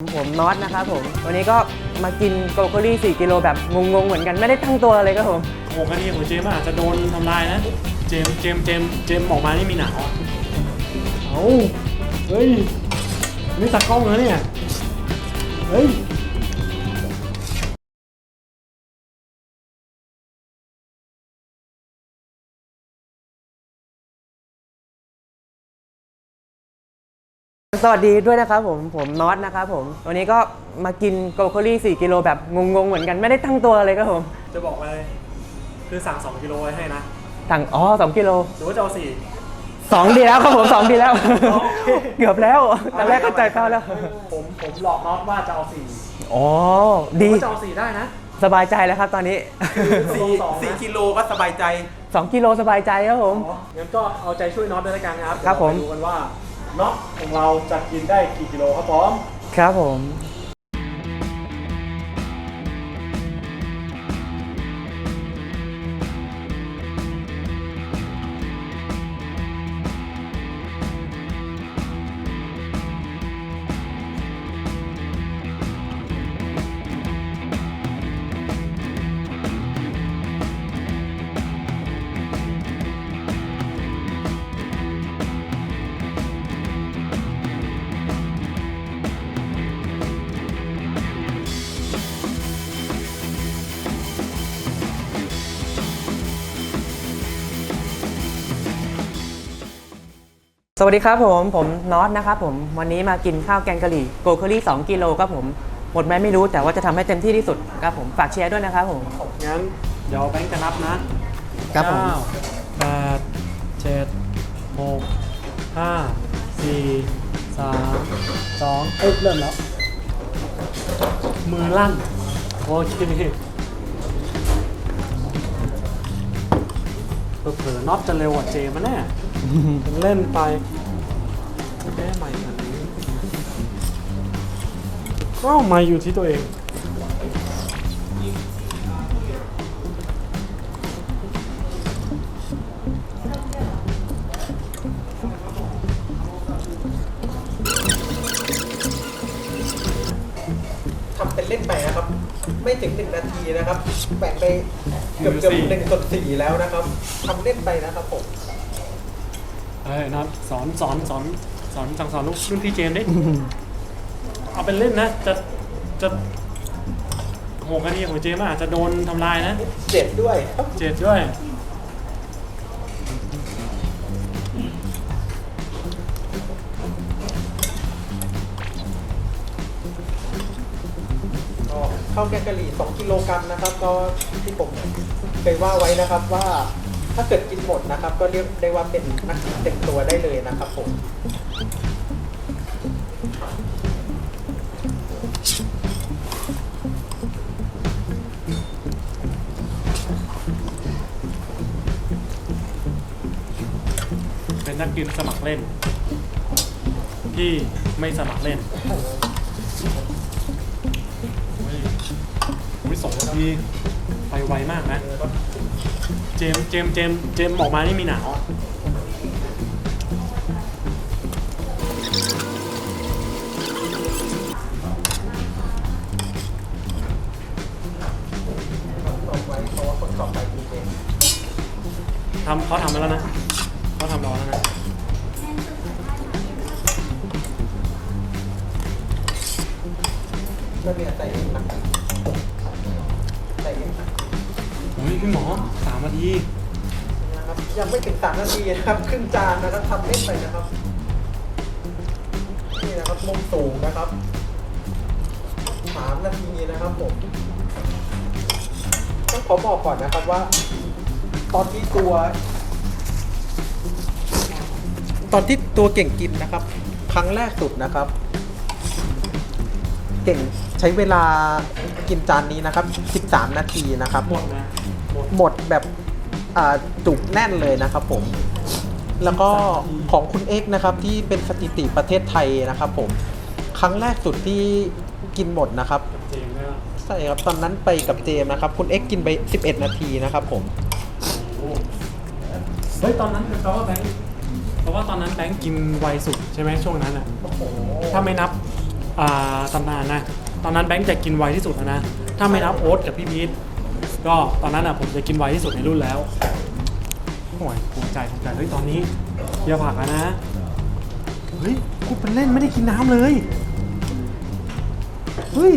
ผมน็อตนะครับผม วันนี้ก็มากินโกโกรี่ 4 กิโลแบบงงๆ เหมือนกันไม่ได้ตั้งตัวเลยครับผมโอ้คดีของเจมส์อาจจะโดนทำลายนะ เจมส์เจมส์เจมส์เจมส์ออกมานี่มีหนาวอะเอาเฮ้ย นี่ตากล้องแล้วเนี่ย เฮ้ย สวัสดีด้วยนะครับผม ผมน็อตนะครับผม วันนี้ก็มากินโกโกรี่ 4 กิโลแบบงงๆ เหมือนกันไม่ได้ตั้งตัวเลยครับผม จะบอกเลย คือสั่ง 2 กิโลไว้ให้นะสั่งอ๋อ2กิโลหรือว่าจะเอาสี่สองดีแล้วครับผมสองดีแล้วโอเคเกือบแล้วตอนแรกก็ใจเข้าแล้ว ผมผมหลอกน็อตว่าจะเอาสี่อ๋อดีผมว่าจะเอาสี่ได้นะ สบายใจแล้วครับตอนนี้สี่สี่กิโลก็สบายใจ 2 กิโลสบายใจครับผมอ๋องั้นก็เอาใจช่วยน็อตด้วยละกันนะครับครับผมเดี๋ยวเาไปดูกันว่า น็อกของเราจะกินได้กี่กิโลครับผมครับผม สวัสดีครับผมผมน็อตนะครับผมวันนี้มากินข้าวแกงกะหรี่โกโกรี่2กิโลครับผมหมดไหมไม่รู้แต่ว่าจะทำให้เต็มที่ที่สุดครับผมฝากเชียร์ด้วยนะครับผมงั้นเดี๋ยวแบงค์จะนับนะครับผม เก้าแปดเจ็ดหกห้าสี่สามสองเอ้ยเริ่มแล้ว มือลั่น โอเคเผลอๆน็อตจะเร็วกว่าเจมันแน่ เล่นไปแก้ใหม่อันนี้ก็มาอยู่ที่ตัวเองทำเป็นเล่นไปนะครับ ไม่ถึงหนึ่งนาทีนะครับ แบ่งไปเกือบเกือบสี่หนึ่งส่วนสี่แล้วนะครับทำเล่นไปนะครับผม เอ้ยน็อตสอนสอนสอนสอนสั่งสอนลูกรุ่นพี่เจมส์ดิ เอาเป็นเล่นนะ จะจะโหคดีของเจมส์อาจจะโดนทำลายนะ เจ็ดด้วยครับเจ็ดด้วย ก็ข้าวแกงกะหรี่ 2 กิโลกรัมนะครับ ก็ที่ผมเคยว่าไว้นะครับว่า ถ้าเกิดกินหมดนะครับ ก็เรียกได้ว่าเป็นนักเต็มตัวได้เลยนะครับผมเป็นนักกินสมัครเล่น ที่ไม่สมัครเล่นเฮ้ยอุ๊ยสองนาทีไปไวมากนะ เจมส์เจมส์เจมส์เจมส์ออกมานี่มีหนาวอะเอาไว้เพระว่าคนต่อไปกินเองทำเขาทำมาแล้วนะเขาทำรอแล้วนะแล้วเนี่ยใส่เองน โอ้ยพี่หมอสามนาทีนะครับยังไม่ถึงสามนาทีนะครับครึ่งจานนะครับทำเล่นไปนะครับนี่นะครับมุมสูงนะครับสามนาทีนะครับผมต้องขอบอกก่อนนะครับว่า ตอนที่ตัว ตอนที่ตัวเก่งกินนะครับ ครั้งแรกสุดนะครับ เก่งใช้เวลากินจานนี้นะครับ 13 นาทีนะครับหมดนะ หมดหมดแบบอ่าจุกแน่นเลยนะครับผม แล้วก็ของคุณเอ็กซ์นะครับที่เป็นสถิติประเทศไทยนะครับผม ครั้งแรกสุดที่กินหมดนะครับเจมส์เนี่ยใช่ครับตอนนั้นไปกับเจมส์นะครับ คุณเอ็กซ์กินไป 11 นาทีนะครับผมโอ้เฮ้ยตอนนั้นเป็นเพราะว่าแบงค์เพราะว่าตอนนั้นแบงค์กินไวสุดใช่ไหมช่วงนั้นอะโอ้โหถ้าไม่นับอ่าตำนานนะ ตอนนั้นแบงค์จะกินไวที่สุดแล้วนะ ถ้าไม่นับโอ๊ตกับพี่พีท ก็ตอนนั้นอะผมจะกินไวที่สุดในรุ่นแล้วโอ้ยภูมิใจภูมิใจเฮ้ยตอนนี้เกียร์ผักแล้วนะเฮ้ยกูเป็นเล่นไม่ได้กินน้ำเลยเฮ้ย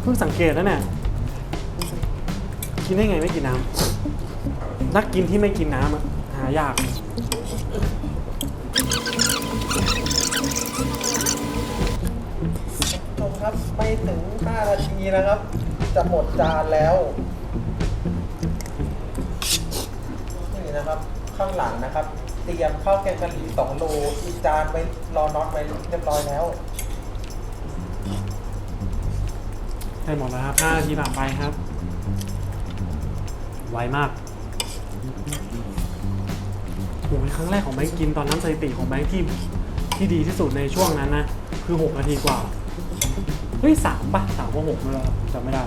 เพิ่งสังเกตนะเนี่ยกินได้ไงไม่กินน้ำนักกินที่ไม่กินน้ำอะหายากครับไม่ถึง 5 นาทีนะครับ จะหมดจานแล้วนี่นะครับ ข้างหลังนะครับ เตรียมข้าวแกงกะหรี่2โลอีกจานไว้รอน็อตไว้เรียบร้อยแล้วได้หมดแล้วครับ5นาทีผ่านไปครับ ไวมากโอ้ยครั้งแรกของแบงค์กินตอนนั้นสถิติของแบงค์ที่ที่ดีที่สุดในช่วงนั้นนะ คือ 6 นาทีกว่า เฮ้ยสามป่ะสามว่าหกไม่รู้จำไม่ได้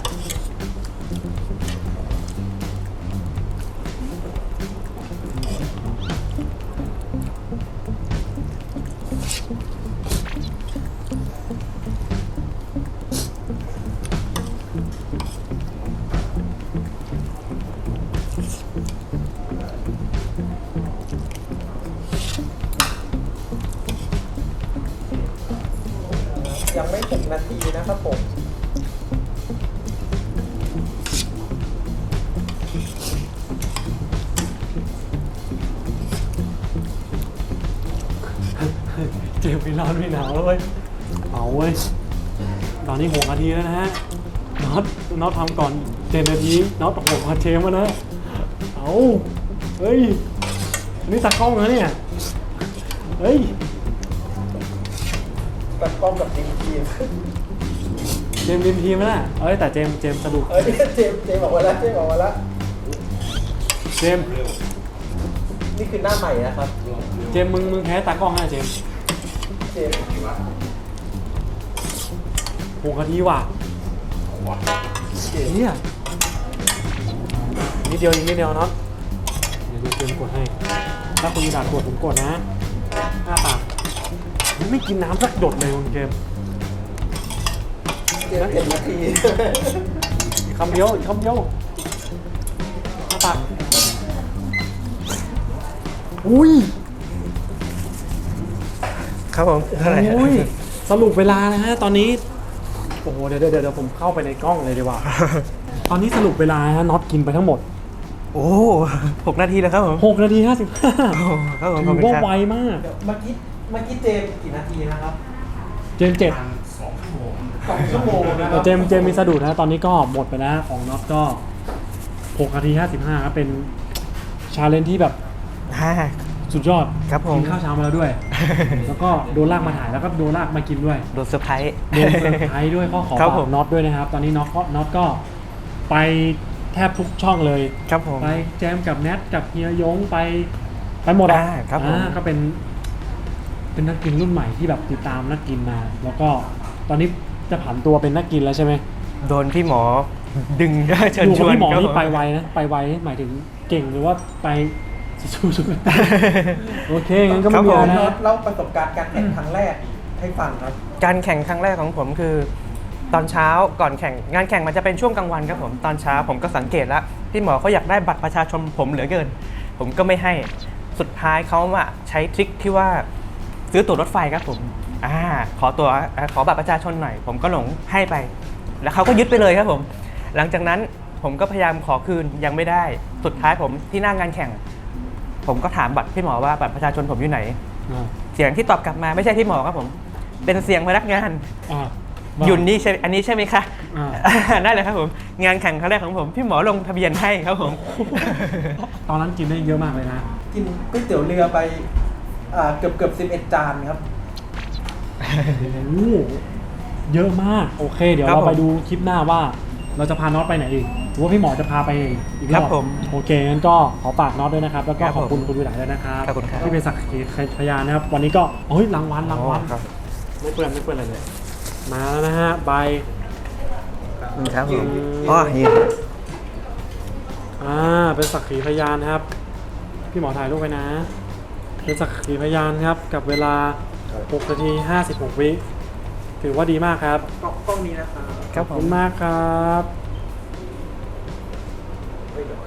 ครับผมเจมส์ไม่ร้อนไม่หนาวแล้วเว้ยเอาเว้ย ตอนนี้หกนาทีแล้วนะฮะ น็อต น็อตทำก่อนเจ็ดนาที น็อตหกมาเจมส์แล้วนะ เอาเฮ้ยอันนี่ตากล้องนะเนี่ย เฮ้ย ตัดกล้องกับทีมทีม เจมส์ริมทีมแล้วน่ะเอ้ยแต่เจมส์เจมส์สะดุก เอ้ยเจมส์เจมส์บอกมาแล้วเจมส์บอกมาแล้วเจมส์นี่คือหน้าใหม่นะครับ เจมส์มึงมึงแพ้ตากล้องนะเจมส์เจมส์หกนาทีว่ะเฮียนิดเดียวอีกนิดเดียวน็อตเดี๋ยวดูเจมส์กดให้ ถ้าคุณมีด่านกดผมกดนะหน้าปากมันไม่กินน้ำสักหยดเลยคุณเจมส์ เจ็ดนาทีคำเดียวอีกคำเดียวหน้าปากอุ้ยครับผมอุ้ยสรุปเวลานะฮะตอนนี้ โอ้โหเดี๋ยวเดี๋ยวเดี๋ยวผมเข้าไปในกล้องเลยดีกว่า ตอนนี้สรุปเวลาฮะน็อตกินไปทั้งหมดโอ้หกนาทีแล้วครับผม6นาที55โอ้ครับผมขถือว่าไวมากเมื่อกี้เมื่อกี้เจมกี่นาทีนะครับ เจมเจ็ดสองชั่วโมง นะคแต่รับเจมส์เจมส์มีสะดุดนะตอนนี้ก็หมดไปแล้วของน็อตก็6นาที55ครับเป็นชาเลนจ์ที่แบบฮ่า สุดยอดครับผม กินข้าวเช้ามาแล้วด้วย แล้วก็โดนลากมาถ่ายแล้วก็โดนลากมากินด้วย โดนเซอร์ไพรส์ โดนเซอร์ไพรส์ด้วยก็ขอครับฝาผกมน็อตด้วยนะครับ ตอนนี้น็อตก็น็อตก็ไปแทบทุกช่องเลย ครับผม ไปแจมกับแนทกับเฮียยงไปไปหมดอะอ่าครับผม อ่าก็เป็น เป็นนักกินรุ่นใหม่ที่แบบติดตามนักกินมา แล้วก็ตอนนี้ จะผันตัวเป็นนักกินแล้วใช่ไหมโดนพี่หมอดึง เชิญอยู่ชกับวนพี่หมอครับนี่ผไปไวนะไปไวหมายถึงเก่งหรือว่าไปสู้ๆโอเคงั้นก็ไม่มีอะไรน็อนะตเล่าประสบการณ์การแข่งครั้งแรกให้ฟังครับ การแข่งครั้งแรกของผมคือ ตอนเช้าก่อนแข่งงานแข่งมันจะเป็นช่วงกลางวันครับผมตอนเช้าผมก็สังเกตแล้วพี่หมอเขาอยากได้บัตรประชาชนผมเหลือเกิน ผมก็ไม่ให้สุดท้ายเขาอะใช้ทริคที่ว่าซื้อตั๋วรถไฟครับผม อ่าขอตัวอ่าขอบัตรประชาชนหน่อย ผมก็หลงให้ไป แล้วเขาก็ยึดไปเลยครับผม หลังจากนั้นผมก็พยายามขอคืนยังไม่ได้ สุดท้ายผมที่หน้างานแข่ง ผมก็ถามบัตรพี่หมอว่าบัตรประชาชนผมอยู่ไหนอ่าเสียงที่ตอบกลับมาไม่ใช่พี่หมอครับผม เป็นเสียงพนักงานอ่าหยุนนี่ใช่อันนี้ใช่ไหมคะอ่าได้เลยครับผม งานแข่งครั้งแรกของผม พี่หมอลงทะเบียนให้ครับผม ตอนนั้นกินได้เยอะมากเลยนะ กินก๋วยเตี๋ยวเรือไปอ่าเกือบเกือบสิบเอ็ดจานครับ โอ้โหเยอะมากโอเค เดี๋ยวครับเราไปผมดูคลิปหน้าว่า เราจะพาน็อตไปไหนอีกหรือว่าพี่หมอจะพาไปอีกรครัอบบผมโอเคงั้นก็ขอฝากน็อตด้วยนะครับ แล้วก็ครับขอบคุณผมคุณวิไลด้วยนะครับขอบคุณครับ ที่เป็นสักขีพยานนะครับ วันนี้ก็เฮ้ยรางวัลรางวัลครับไม่เปื้อนไม่เปื้อนอะไรเลยมาแล้วนะฮะใบครับผมอืมอ๋อเฮียอ่าเป็นสักขีพยานนะครับ พี่หมอถ่ายรูปไปนะ เป็นสักขีพยานครับ กับเวลา 6นาที56วิ ถือว่าดีมากครับกล้องนี้นะครับครับขผอบมคุณมากครับ เฮ้ยเดี๋ยวก่อน